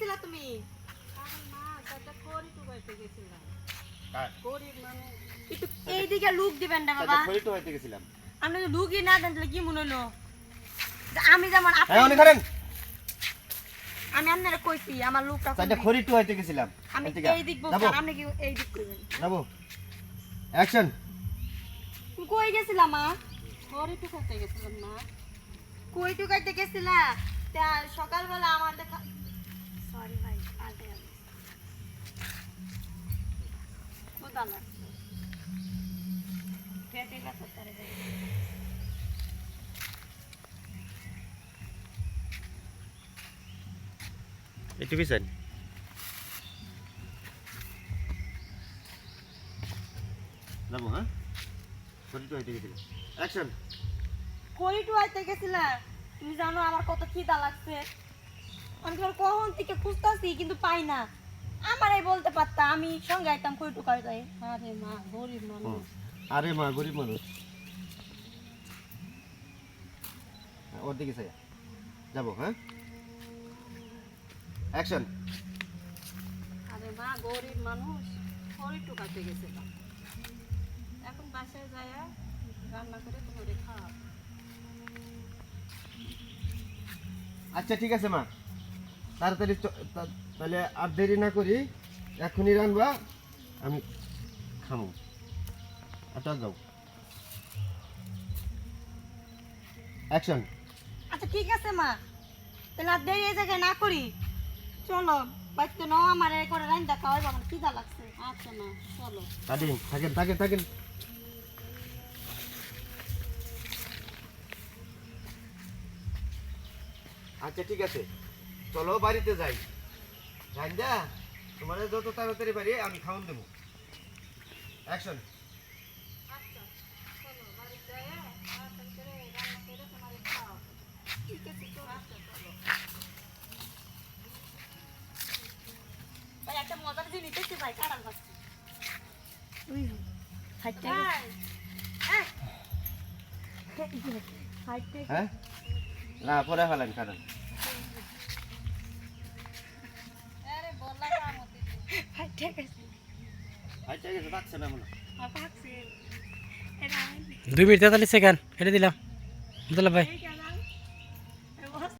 গেছিলা তুমি? একটু এইদিকে লুক দিবেন না বাবা। খড়ি তো হইতে গেছিলাম। আপনি লুকই না দেন তাহলে কি মনে হলো? আমি যেমন আপনি- অনেক করেন। আমি আপনারা কইছি আমার লুকটা চারটা খড়ি তো হইতে গেছিলাম। আমি এই দিক বলছি আপনি কি এই দিক করবেন যাব। অ্যাকশন তুমি কই গেছিলা মা? ঘরে তো খাইতে গেছিলাম না। কই খাইতে গেছিলা? তা সকালবেলা আমার দেখা একটু পিছান। যাব হ্যাঁ? খড়ি তো হইতে গেছিলাম। অ্যাকশন কই আইতে গেছিলা তুমি জানো আমার কত খিদা লাগছে। আমি তোমার কখন থেকে খুঁজতেছি কিন্তু পাই না। আমারই বলতে পারতাম আমি সঙ্গে আইতাম কই টু খাইতে আরে মা গরিব মানুষ। আরে মা গরিব মানুষ। হ্যাঁ, ওর দিকে চাই যাব হ্যাঁ? অ্যাকশন আরে মা গরিব মানুষ। কই টু খাইতে গেছিলাম এখন বাসায় যায় রান্না করে তোমাদের খাওয়া আচ্ছা ঠিক আছে মা। তাড়াতাড়ি তাহলে আর দেরি না করি এখনই রানবা আমি খামো। আচ্ছা যাও। অ্যাকশন আচ্ছা ঠিক আছে মা। তাহলে আর দেরি এই জায়গায় না করি। চলো বাচ্চা নাও আমার এই করে রান্না খাওয়াই আমার খিদা লাগছে। আচ্ছা মা চলো। থাকেন থাকেন থাকেন থাকেন। আচ্ছা ঠিক আছে। চলো বাড়িতে যাই। রাঞ্জা তোমার যত তাড়াতাড়ি বাড়ি আমি খাওয়ান দেবো। অ্যাকশন একটা মজার জিনিস দেখতে হাইটটা হাইটটা হ্যাঁ? না পরে ফেলেন কারণ। দুই মিনিট তেতাল্লিশ সেকেন্ড এটা দিলাম। বুঝলাম ভাই।